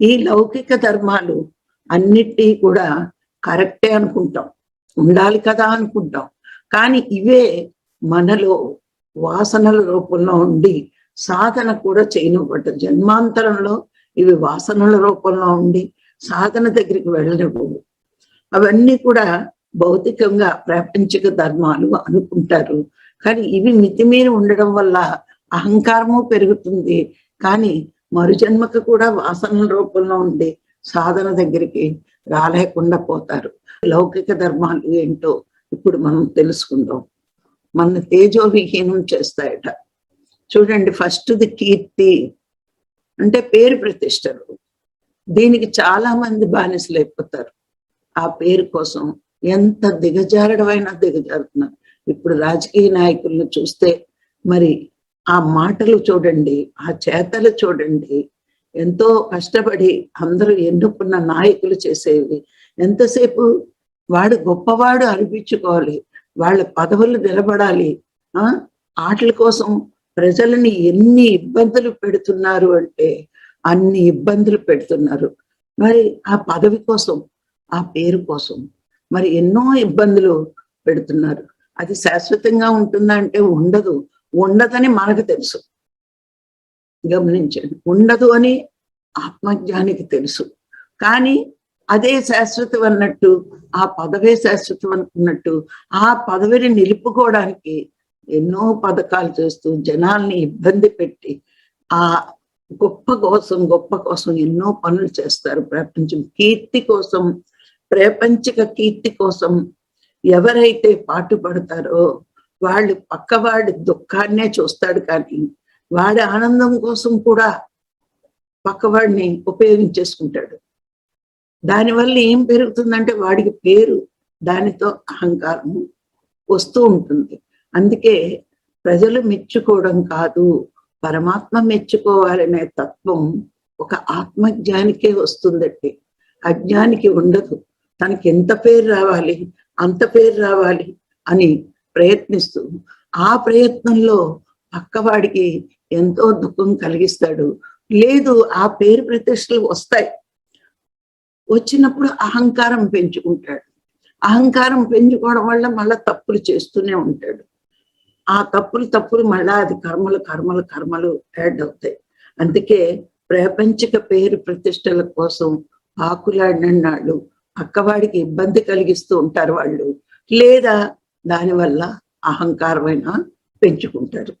ఈ లౌకిక ధర్మాలు అన్నిటి కూడా కరెక్టే అనుకుంటాం. ఉండాలి కదా అనుకుంటాం. కానీ ఇవే మనలో వాసనల రూపంలో ఉండి సాధన కూడా చేయనివ్వటం. జన్మాంతరంలో ఇవి వాసనల రూపంలో ఉండి సాధన దగ్గరికి వెళ్ళనివ్వవు. అవన్నీ కూడా భౌతికంగా ప్రాపంచిక ధర్మాలు అనుకుంటారు. కానీ ఇవి మితిమీరి ఉండడం వల్ల అహంకారము పెరుగుతుంది. కానీ మరుజన్మకు కూడా వాసన రూపంలో ఉండే సాధన దగ్గరికి రాలేకుండా పోతారు. లౌకిక ధర్మాలు ఏంటో ఇప్పుడు మనం తెలుసుకుందాం. మన తేజో విహీనం చేస్తాయట. చూడండి ఫస్ట్ది కీర్తి అంటే పేరు ప్రతిష్టలు. దీనికి చాలా మంది బానిసలు అయిపోతారు. ఆ పేరు కోసం ఎంత దిగజారడమైనా దిగజారుతున్నారు. ఇప్పుడు రాజకీయ నాయకులను చూస్తే మరి ఆ మాటలు చూడండి ఆ చేతలు చూడండి. ఎంతో కష్టపడి అందరూ ఎన్నుకున్న నాయకులు చేసేవి. ఎంతసేపు వాడు గొప్పవాడు అనిపించుకోవాలి. వాళ్ళ పదవులు నిలబడాలి. ఆ? ఆటల కోసం ప్రజలని ఎన్ని ఇబ్బందులు పెడుతున్నారు అంటే అన్ని ఇబ్బందులు పెడుతున్నారు. మరి ఆ పదవి కోసం ఆ పేరు కోసం మరి ఎన్నో ఇబ్బందులు పెడుతున్నారు. అది శాశ్వతంగా ఉంటుందా అంటే ఉండదు. ఉండదని మనకు తెలుసు. గమనించండి. ఉండదు అని ఆత్మజ్ఞానికి తెలుసు. కానీ అదే శాశ్వతం అన్నట్టు ఆ పదవే శాశ్వతం అనుకున్నట్టు ఆ పదవిని నిలుపుకోవడానికి ఎన్నో పథకాలు చేస్తూ జనాల్ని ఇబ్బంది పెట్టి ఆ గొప్ప కోసం గొప్ప కోసం ఎన్నో పనులు చేస్తారు. ప్రపంచం కీర్తి కోసం ప్రపంచిక కీర్తి కోసం ఎవరైతే పాటుపడతారో వాళ్ళు పక్కవాడి దుఃఖాన్నే చూస్తాడు కానీ వాడి ఆనందం కోసం కూడా పక్కవాడిని ఉపయోగించేసుకుంటాడు. దానివల్ల ఏం పెరుగుతుందంటే వాడికి పేరు దానితో అహంకారం వస్తూ ఉంటుంది. అందుకే ప్రజలు మెచ్చుకోవడం కాదు పరమాత్మ మెచ్చుకోవాలనే తత్వం ఒక ఆత్మజ్ఞానికే వస్తుందండి. అజ్ఞానికి ఉండదు. తనకి ఎంత పేరు రావాలి అంత పేరు రావాలి అని ప్రయత్నిస్తూ ఆ ప్రయత్నంలో పక్కవాడికి ఎంతో దుఃఖం కలిగిస్తాడు. లేదు ఆ పేరు ప్రతిష్టలు వస్తాయి. వచ్చినప్పుడు అహంకారం పెంచుకుంటాడు. అహంకారం పెంచుకోవడం వల్ల మళ్ళా తప్పులు చేస్తూనే ఉంటాడు. ఆ తప్పులు తప్పులు మళ్ళా అది కర్మలు కర్మలు కర్మలు యాడ్ అవుతాయి. అందుకే ప్రపంచిక పేరు ప్రతిష్టల కోసం ఆకులాడినాళ్ళు పక్కవాడికి ఇబ్బంది కలిగిస్తూ ఉంటారు వాళ్ళు. లేదా దానివల్ల అహంకారమైన పెంచుకుంటారు